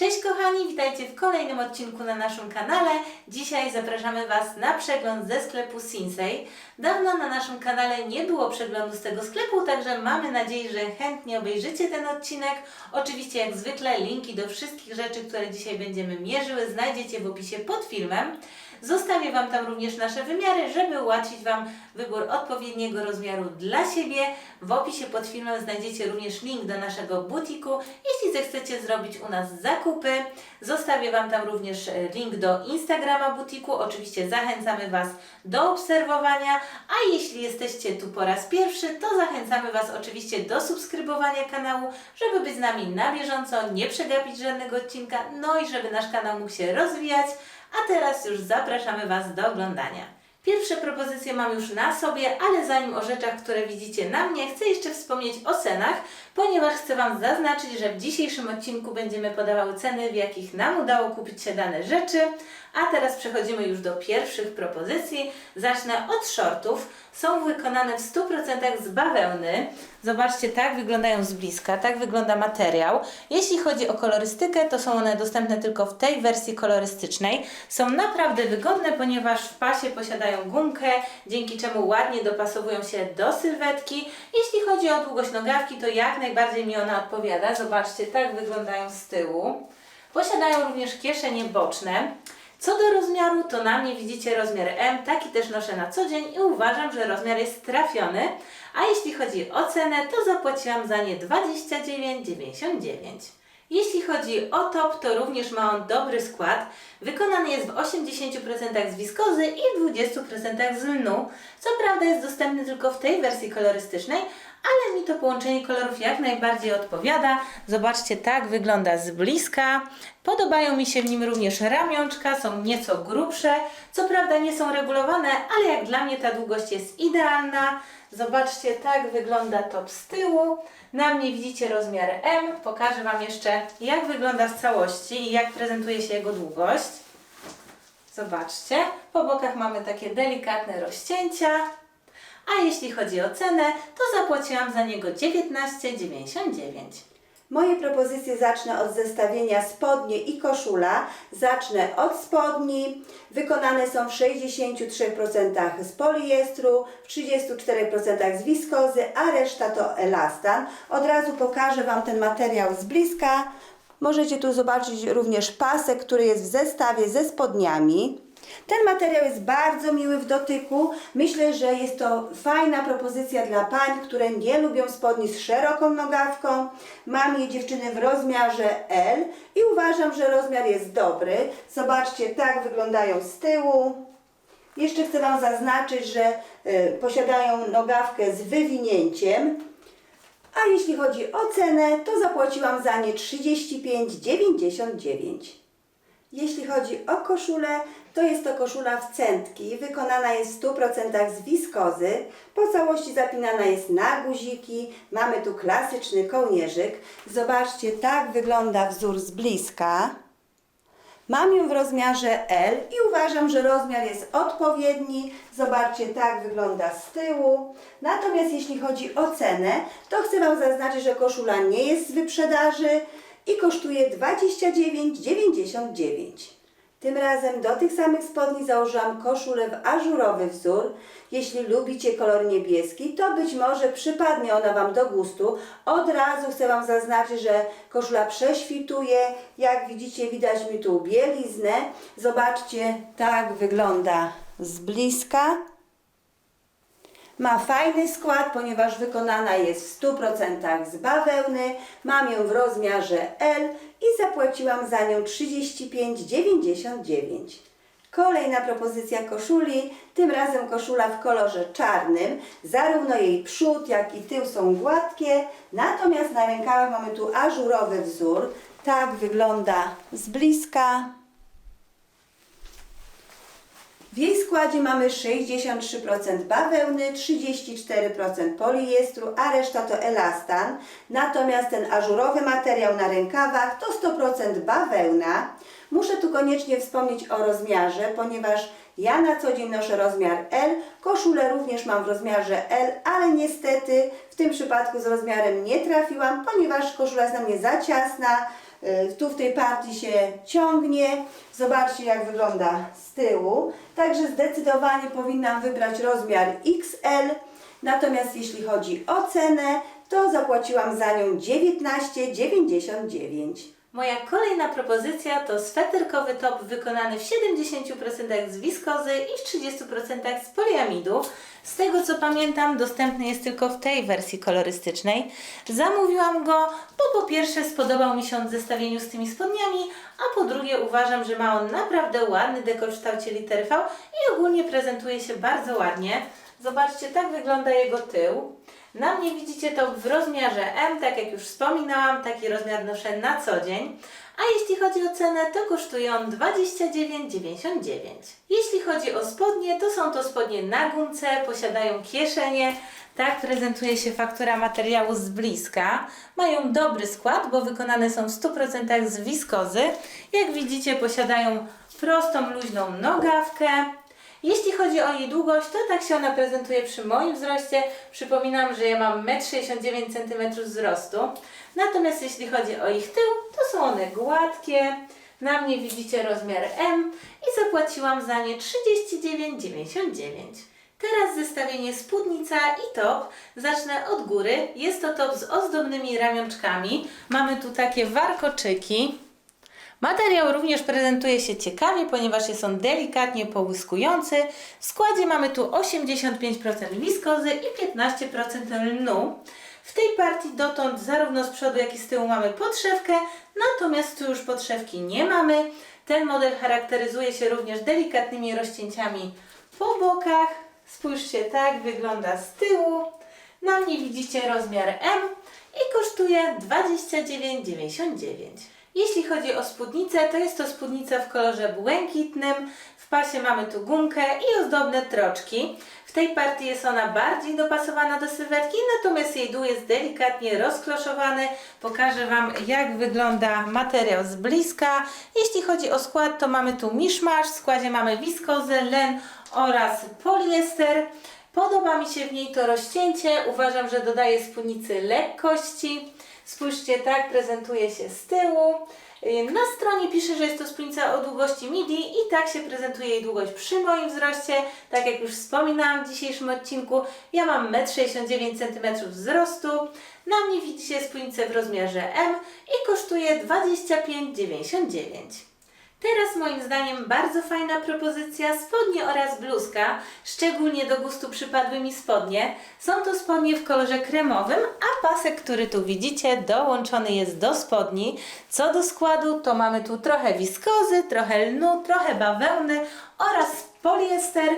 Cześć kochani, witajcie w kolejnym odcinku na naszym kanale. Dzisiaj zapraszamy Was na przegląd ze sklepu Sinsei. Dawno na naszym kanale nie było przeglądu z tego sklepu, także mamy nadzieję, że chętnie obejrzycie ten odcinek. Oczywiście jak zwykle linki do wszystkich rzeczy, które dzisiaj będziemy mierzyły znajdziecie w opisie pod filmem. Zostawię Wam tam również nasze wymiary, żeby ułatwić Wam wybór odpowiedniego rozmiaru dla siebie. W opisie pod filmem znajdziecie również link do naszego butiku, jeśli zechcecie zrobić u nas zakupy. Zostawię Wam tam również e, link do Instagrama butiku. Oczywiście zachęcamy Was do obserwowania, a jeśli jesteście tu po raz pierwszy, to zachęcamy Was oczywiście do subskrybowania kanału, żeby być z nami na bieżąco, nie przegapić żadnego odcinka, no i żeby nasz kanał mógł się rozwijać. A teraz już zapraszamy Was do oglądania. Pierwsze propozycje mam już na sobie, ale zanim o rzeczach, które widzicie na mnie, chcę jeszcze wspomnieć o cenach, ponieważ chcę Wam zaznaczyć, że w dzisiejszym odcinku będziemy podawały ceny, w jakich nam udało kupić się dane rzeczy. A teraz przechodzimy już do pierwszych propozycji. Zacznę od shortów. Są wykonane w 100% z bawełny. Zobaczcie, tak wyglądają z bliska, tak wygląda materiał. Jeśli chodzi o kolorystykę, to są one dostępne tylko w tej wersji kolorystycznej. Są naprawdę wygodne, ponieważ w pasie posiadają gumkę, dzięki czemu ładnie dopasowują się do sylwetki. Jeśli chodzi o długość nogawki, to jak najbardziej mi ona odpowiada. Zobaczcie, tak wyglądają z tyłu. Posiadają również kieszenie boczne. Co do rozmiaru, to na mnie widzicie rozmiar M, taki też noszę na co dzień i uważam, że rozmiar jest trafiony. A jeśli chodzi o cenę, to zapłaciłam za nie 29,99. Jeśli chodzi o top, to również ma on dobry skład. Wykonany jest w 80% z wiskozy i w 20% z lnu. Co prawda jest dostępny tylko w tej wersji kolorystycznej, ale mi to połączenie kolorów jak najbardziej odpowiada. Zobaczcie, tak wygląda z bliska. Podobają mi się w nim również ramionczka, są nieco grubsze. Co prawda nie są regulowane, ale jak dla mnie ta długość jest idealna. Zobaczcie, tak wygląda top z tyłu. Na mnie widzicie rozmiar M. Pokażę Wam jeszcze, jak wygląda w całości i jak prezentuje się jego długość. Zobaczcie, po bokach mamy takie delikatne rozcięcia. A jeśli chodzi o cenę, to zapłaciłam za niego 19,99. Moje propozycje zacznę od zestawienia spodnie i koszula. Zacznę od spodni. Wykonane są w 63% z poliestru, w 34% z wiskozy, a reszta to elastan. Od razu pokażę Wam ten materiał z bliska. Możecie tu zobaczyć również pasek, który jest w zestawie ze spodniami. Ten materiał jest bardzo miły w dotyku. Myślę, że jest to fajna propozycja dla pań, które nie lubią spodni z szeroką nogawką. Mam je dziewczyny w rozmiarze L i uważam, że rozmiar jest dobry. Zobaczcie, tak wyglądają z tyłu. Jeszcze chcę Wam zaznaczyć, że y, posiadają nogawkę z wywinięciem. A jeśli chodzi o cenę, to zapłaciłam za nie 35,99. Jeśli chodzi o koszulę, to jest to koszula w centki, wykonana jest w 100% z wiskozy, po całości zapinana jest na guziki, mamy tu klasyczny kołnierzyk. Zobaczcie, tak wygląda wzór z bliska. Mam ją w rozmiarze L i uważam, że rozmiar jest odpowiedni. Zobaczcie, tak wygląda z tyłu. Natomiast jeśli chodzi o cenę, to chcę Wam zaznaczyć, że koszula nie jest z wyprzedaży i kosztuje 29,99. Tym razem do tych samych spodni założyłam koszulę w ażurowy wzór. Jeśli lubicie kolor niebieski, to być może przypadnie ona Wam do gustu. Od razu chcę Wam zaznaczyć, że koszula prześwituje. Jak widzicie, widać mi tu bieliznę. Zobaczcie, tak wygląda z bliska. Ma fajny skład, ponieważ wykonana jest w 100% z bawełny. Mam ją w rozmiarze L i zapłaciłam za nią 35,99. Kolejna propozycja koszuli, tym razem koszula w kolorze czarnym. Zarówno jej przód, jak i tył są gładkie, natomiast na rękawach mamy tu ażurowy wzór. Tak wygląda z bliska. W jej składzie mamy 63% bawełny, 34% poliestru, a reszta to elastan. Natomiast ten ażurowy materiał na rękawach to 100% bawełna. Muszę tu koniecznie wspomnieć o rozmiarze, ponieważ ja na co dzień noszę rozmiar L, koszulę również mam w rozmiarze L, ale niestety w tym przypadku z rozmiarem nie trafiłam, ponieważ koszula jest na mnie za ciasna. Y, tu w tej partii się ciągnie. Zobaczcie jak wygląda z tyłu. Także zdecydowanie powinnam wybrać rozmiar XL. Natomiast jeśli chodzi o cenę, to zapłaciłam za nią 19,99. Moja kolejna propozycja to sweterkowy top wykonany w 70% z wiskozy i w 30% z poliamidu. Z tego co pamiętam, dostępny jest tylko w tej wersji kolorystycznej. Zamówiłam go, bo po pierwsze spodobał mi się on w zestawieniu z tymi spodniami, a po drugie uważam, że ma on naprawdę ładny dekor w kształcie litery V i ogólnie prezentuje się bardzo ładnie. Zobaczcie, tak wygląda jego tył. Na mnie widzicie to w rozmiarze M, tak jak już wspominałam, taki rozmiar noszę na co dzień. A jeśli chodzi o cenę, to kosztuje on 29,99. Jeśli chodzi o spodnie, to są to spodnie na gumce, posiadają kieszenie. Tak prezentuje się faktura materiału z bliska. Mają dobry skład, bo wykonane są w 100% z wiskozy. Jak widzicie, posiadają prostą, luźną nogawkę. Jeśli chodzi o jej długość, to tak się ona prezentuje przy moim wzroście. Przypominam, że ja mam 1,69 cm wzrostu. Natomiast jeśli chodzi o ich tył, to są one gładkie. Na mnie widzicie rozmiar M i zapłaciłam za nie 39,99. Teraz zestawienie spódnica i top. Zacznę od góry. Jest to top z ozdobnymi ramionczkami. Mamy tu takie warkoczyki. Materiał również prezentuje się ciekawie, ponieważ jest on delikatnie połyskujący. W składzie mamy tu 85% wiskozy i 15% lnu. W tej partii dotąd zarówno z przodu, jak i z tyłu mamy podszewkę, natomiast tu już podszewki nie mamy. Ten model charakteryzuje się również delikatnymi rozcięciami po bokach. Spójrzcie, tak wygląda z tyłu. Na mnie widzicie rozmiar M i kosztuje 29,99. Jeśli chodzi o spódnicę, to jest to spódnica w kolorze błękitnym. W pasie mamy tu gumkę i ozdobne troczki. W tej partii jest ona bardziej dopasowana do sylwetki, natomiast jej dół jest delikatnie rozkloszowany. Pokażę Wam, jak wygląda materiał z bliska. Jeśli chodzi o skład, to mamy tu miszmasz. W składzie mamy wiskozę, len oraz poliester. Podoba mi się w niej to rozcięcie. Uważam, że dodaje spódnicy lekkości. Spójrzcie, tak prezentuje się z tyłu. Yy, Na stronie pisze, że jest to spódnica o długości midi i tak się prezentuje jej długość przy moim wzroście. Tak jak już wspominałam w dzisiejszym odcinku, ja mam 1,69 cm wzrostu. Na mnie widzicie spódnicę w rozmiarze M i kosztuje 25,99. Teraz moim zdaniem bardzo fajna propozycja spodnie oraz bluzka. Szczególnie do gustu przypadły mi spodnie. Są to spodnie w kolorze kremowym, a pasek, który tu widzicie, dołączony jest do spodni. Co do składu, to mamy tu trochę wiskozy, trochę lnu, trochę bawełny oraz poliester.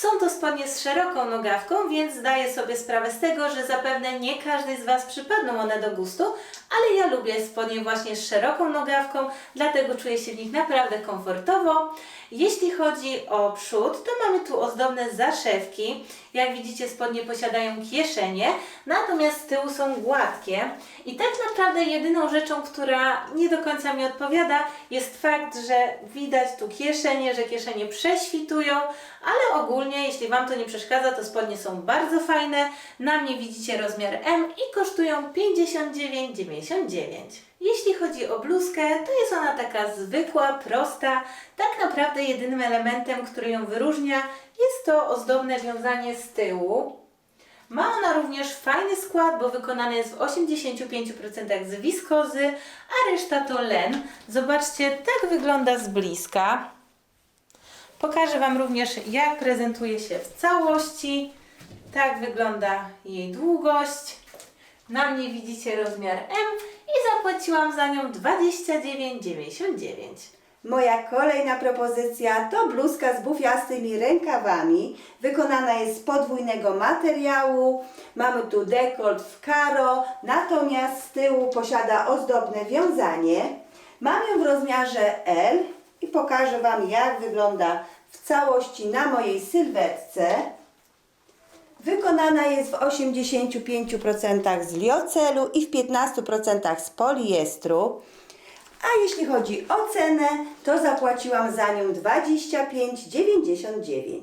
Są to spodnie z szeroką nogawką, więc zdaję sobie sprawę z tego, że zapewne nie każdej z Was przypadną one do gustu, ale ja lubię spodnie właśnie z szeroką nogawką, dlatego czuję się w nich naprawdę komfortowo. Jeśli chodzi o przód, to mamy tu ozdobne zaszewki. Jak widzicie, spodnie posiadają kieszenie, natomiast z tyłu są gładkie. I tak naprawdę jedyną rzeczą, która nie do końca mi odpowiada, jest fakt, że widać tu kieszenie, że kieszenie prześwitują, ale ogólnie, jeśli Wam to nie przeszkadza, to spodnie są bardzo fajne. Na mnie widzicie rozmiar M i kosztują 59,99. Jeśli chodzi o bluzkę, to jest ona taka zwykła, prosta. Tak naprawdę jedynym elementem, który ją wyróżnia, jest to ozdobne wiązanie z tyłu. Ma ona również fajny skład, bo wykonany jest w 85% z wiskozy, a reszta to len. Zobaczcie, tak wygląda z bliska. Pokażę Wam również, jak prezentuje się w całości. Tak wygląda jej długość. Na mnie widzicie rozmiar M i zapłaciłam za nią 29,99. Moja kolejna propozycja to bluzka z bufiastymi rękawami. Wykonana jest z podwójnego materiału. Mamy tu dekolt w karo, natomiast z tyłu posiada ozdobne wiązanie. Mam ją w rozmiarze L i pokażę Wam jak wygląda w całości na mojej sylwetce. Wykonana jest w 85% z liocelu i w 15% z poliestru. A jeśli chodzi o cenę, to zapłaciłam za nią 25,99.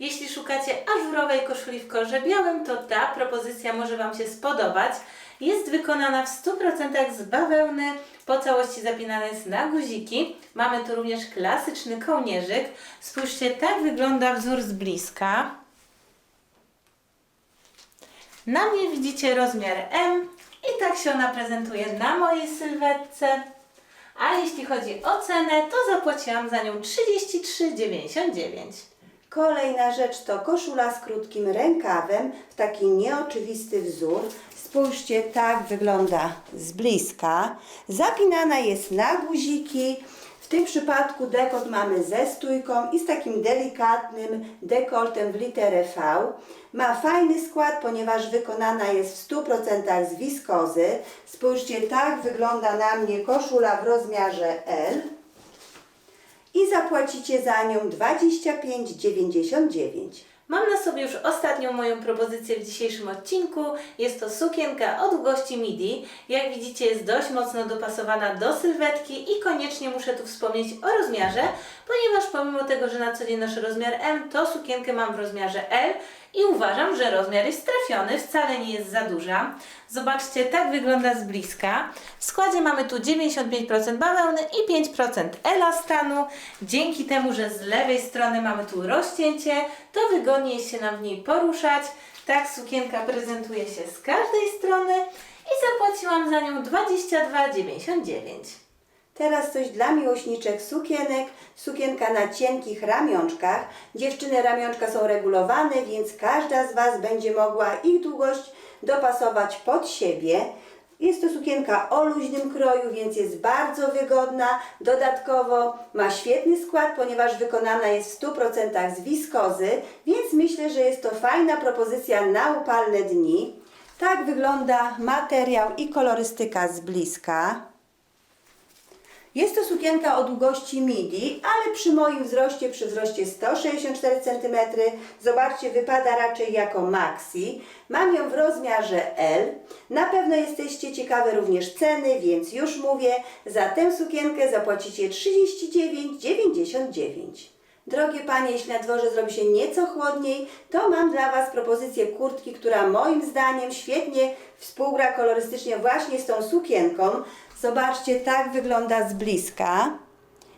Jeśli szukacie ażurowej koszuli w kolorze białym, to ta propozycja może Wam się spodobać. Jest wykonana w 100% z bawełny, po całości zapinana jest na guziki. Mamy tu również klasyczny kołnierzyk. Spójrzcie, tak wygląda wzór z bliska. Na mnie widzicie rozmiar M i tak się ona prezentuje na mojej sylwetce. A jeśli chodzi o cenę, to zapłaciłam za nią 33,99. Kolejna rzecz to koszula z krótkim rękawem w taki nieoczywisty wzór. Spójrzcie, tak wygląda z bliska. Zapinana jest na guziki. W tym przypadku dekolt mamy ze stójką i z takim delikatnym dekoltem w literę V. Ma fajny skład, ponieważ wykonana jest w 100% z wiskozy. Spójrzcie, tak wygląda na mnie koszula w rozmiarze L i zapłacicie za nią 25,99. Mam na sobie już ostatnią moją propozycję w dzisiejszym odcinku. Jest to sukienka o długości midi. Jak widzicie jest dość mocno dopasowana do sylwetki i koniecznie muszę tu wspomnieć o rozmiarze, ponieważ pomimo tego, że na co dzień noszę rozmiar M, to sukienkę mam w rozmiarze L i uważam, że rozmiar jest trafiony, wcale nie jest za duża. Zobaczcie, tak wygląda z bliska. W składzie mamy tu 95% bawełny i 5% elastanu. Dzięki temu, że z lewej strony mamy tu rozcięcie, to wygodniej się nam w niej poruszać. Tak sukienka prezentuje się z każdej strony i zapłaciłam za nią 22,99. Teraz coś dla miłośniczek sukienek. Sukienka na cienkich ramionczkach. Dziewczyny ramionczka są regulowane, więc każda z Was będzie mogła ich długość dopasować pod siebie. Jest to sukienka o luźnym kroju, więc jest bardzo wygodna. Dodatkowo ma świetny skład, ponieważ wykonana jest w 100% z wiskozy, więc myślę, że jest to fajna propozycja na upalne dni. Tak wygląda materiał i kolorystyka z bliska. Jest to sukienka o długości midi, ale przy moim wzroście, przy wzroście 164 cm, zobaczcie, wypada raczej jako maxi. Mam ją w rozmiarze L. Na pewno jesteście ciekawe również ceny, więc już mówię, za tę sukienkę zapłacicie 39,99. Drogie Panie, jeśli na dworze zrobi się nieco chłodniej, to mam dla Was propozycję kurtki, która moim zdaniem świetnie współgra kolorystycznie właśnie z tą sukienką. Zobaczcie, tak wygląda z bliska.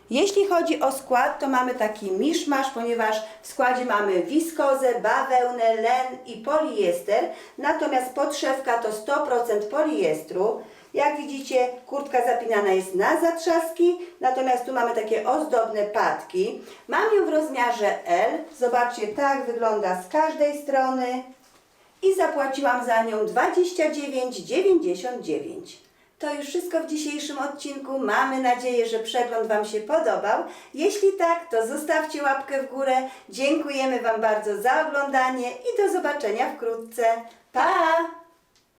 Jeśli chodzi o skład, to mamy taki miszmasz, ponieważ w składzie mamy wiskozę, bawełnę, len i poliester, natomiast podszewka to 100% poliestru. Jak widzicie, kurtka zapinana jest na zatrzaski, natomiast tu mamy takie ozdobne patki. Mam ją w rozmiarze L. Zobaczcie, tak wygląda z każdej strony. I zapłaciłam za nią 29,99. To już wszystko w dzisiejszym odcinku. Mamy nadzieję, że przegląd Wam się podobał. Jeśli tak, to zostawcie łapkę w górę. Dziękujemy Wam bardzo za oglądanie i do zobaczenia wkrótce. Pa!